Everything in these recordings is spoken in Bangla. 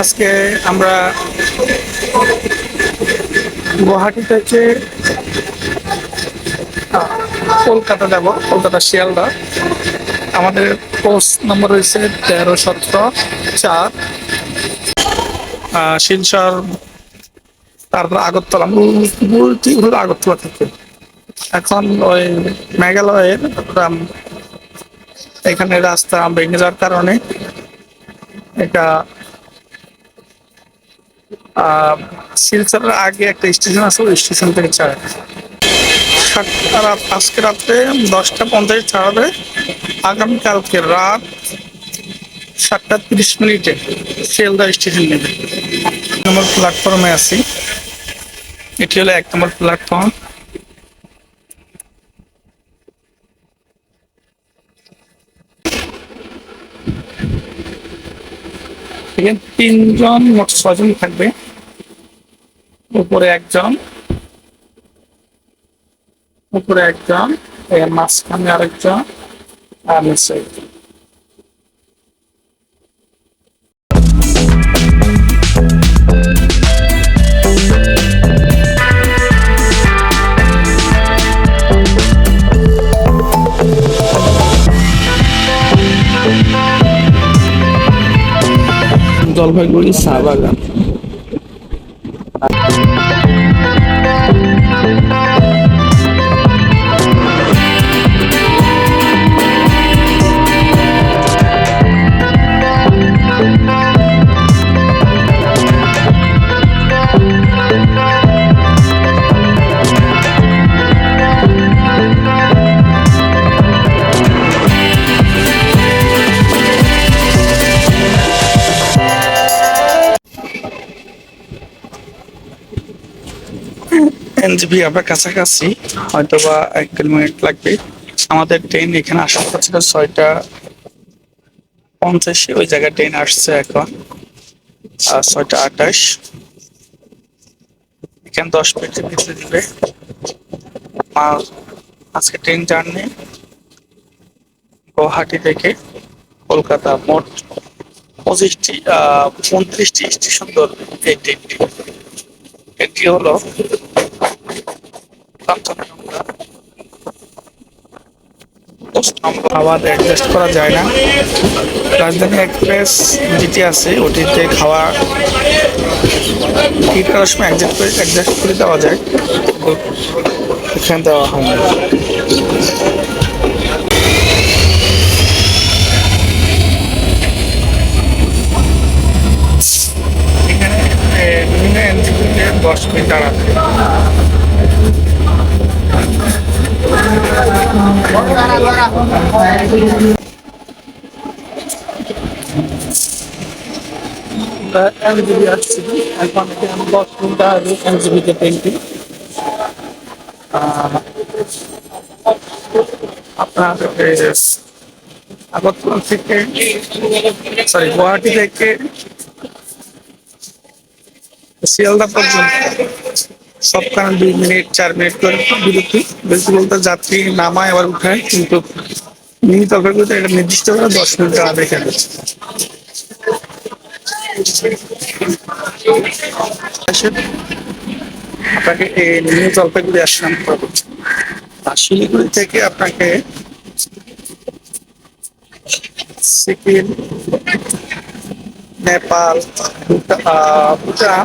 আজকে আমরা গুয়াহাটি থেকে কলকাতা যাব, কলকাতা শিয়ালদা। আমাদের পোস্ট নম্বর হয়েছে তেরো সতেরো চার। শিলচর তারপর আগরতলা মূল মূলটি হলো আগরতলা থেকে। এখন ওই মেঘালয়ের এখানে রাস্তা ভেঙে যাওয়ার কারণে এটা শিলচরের আগে একটা স্টেশন আছে, ওই স্টেশন থেকে ছাড়ে। সাতটা রাত আজকে রাত্রে দশটা পঞ্চাশ ছাড়াবে। আগামীকালকে রাত সাতটা তিরিশ মিনিটে শিয়ালদা স্টেশন নেবে নম্বর প্ল্যাটফর্মে আছি। এটি হলো এক নম্বর প্ল্যাটফর্ম এখানে তিনজন মোট ছজন থাকবে। উপরে একজন উপরে একজন এর মাঝখানে আরেকজন আর নিচে। জলপাইগুড়ি চা বাগান এনজিবি আমরা কাছাকাছি হয়তো বা এক কিলোমিটার লাগবে। আমাদের ট্রেন এখানে আসার কথা ছিল ছয়টা পঞ্চাশে, ওই জায়গায় ট্রেন আসছে এখন আর ছয়টা আঠাশ। এখানে দশ মিনিটের ভিতরে দিবে। আর আজকে ট্রেন জার্নি গুয়াহাটি থেকে কলকাতা মোট পঁচিশটি উনত্রিশটি স্টেশন ধরবে এই ট্রেনটি। এটি হলো আবার অ্যাডজাস্ট করা যায় না। রাজধানী এক্সপ্রেস যেটি আছে, ওটিতে খাওয়া টিকিট করার সময় অ্যাডজাস্ট করে অ্যাডজাস্ট করে দেওয়া যায়। এখানে দেওয়া হয় না। এখানে বিভিন্ন এনজিপিতে দশ মিনিট দাঁড়াতে। এনজিবি আসছি এখন আমি দশ মিনিট আগে এনজিবিতে ট্রেনটি আপনার আগরতলা থেকে সরি গুয়াহাটি থেকে শিয়ালদা পর্যন্ত সবখানে দুই মিনিট, চার মিনিট করে বিরতি। বিরতি বলতে যাত্রী নামায় আবার উঠায়, কিন্তু মিনিট অপেক্ষা এটা নির্দিষ্ট করে দশ মিনিট দেখে দিচ্ছে আপনাকে এই নিউ জলপাইগুড়ি আসলাম আর শিলিগুড়ি থেকে আপনাকে Sikkim, Nepal, Bhutan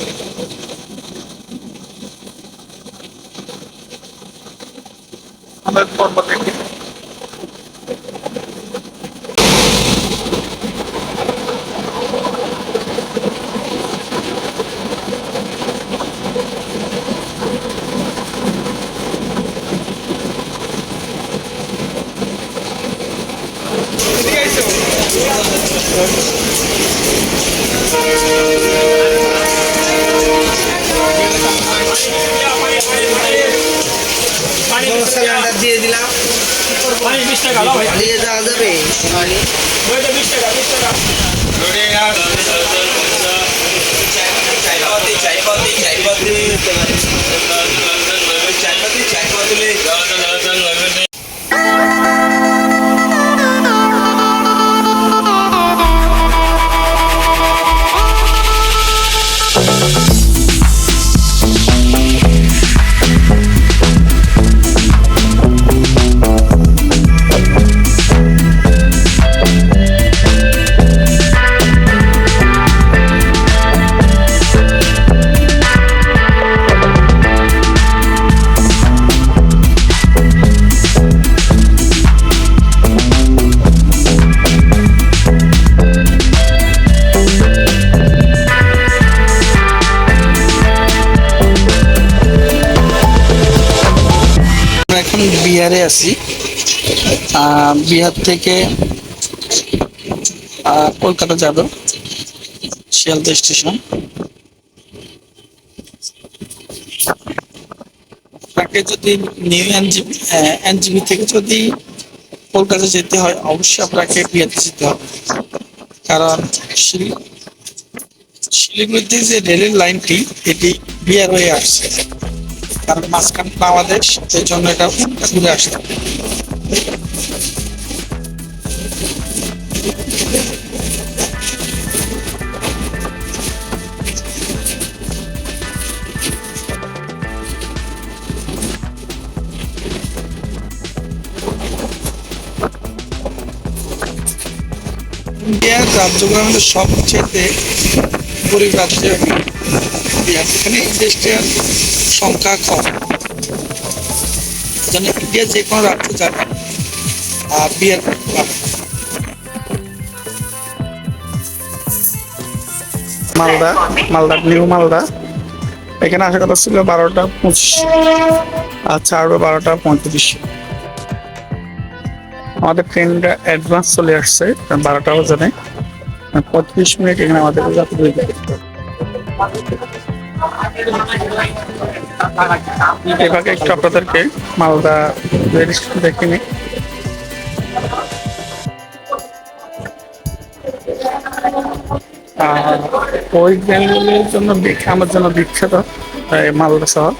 uma forma técnica. Yeah. Cylinder দিয়ে দিলাম। পালিয়ে যাওয়া যাবে চাইপাতি চাইপাতি চাইপাতি চাইপাতি চাইপাতি বিহারে আছি। বিহার থেকে কলকাতা যাব, শিয়ালদা স্টেশন। আপনাকে যদি নিউ এনজিবি এনজিবি থেকে যদি কলকাতা যেতে হয়, অবশ্যই আপনাকে বিহারে যেতে হবে। কারণ শিলি- শিলিগুড়িতে যে রেলের লাইনটি, এটি বিহার হয়ে আসছে। কারণ মাঝখান বাংলাদেশ এই জন্য এটা ঘুরে আসতে ইন্ডিয়ার রাজ্যগুলোর মধ্যে সবচেয়ে গরিব রাজ্য বিহার এখানে ইন্ডাস্ট্রিয়াল সংখ্যা কম। যেন ইন্ডিয়া যে কোনো রাজ্য যাবে। আর বিহার পাবে। মালদা মালদা, নিউ মালদা। এখানে আসার কথা ছিল বারোটা পঁচিশ। আর ছাড়বে বারোটা পঁয়ত্রিশ। আমাদের ট্রেনটা অ্যাডভান্স চলে আসছে বারোটা বাজারে পঁয়ত্রিশ মিনিট এখানে আমাদের যাত্রা। এভাবে একটু আপনাদেরকে মালদা দেখিনি ওয়েস্ট বেঙ্গলের জন্য আমার জন্য বিখ্যাত মালদা শহর।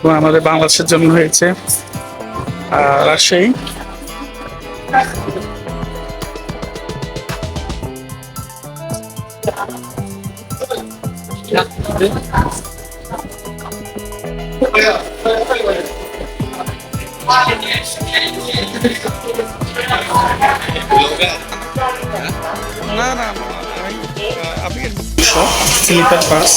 এবং আমাদের বাংলাদেশের জন্য হয়েছে আর রাজশাহী। না না না, আমি আহ, আপনি স্লিপার বাস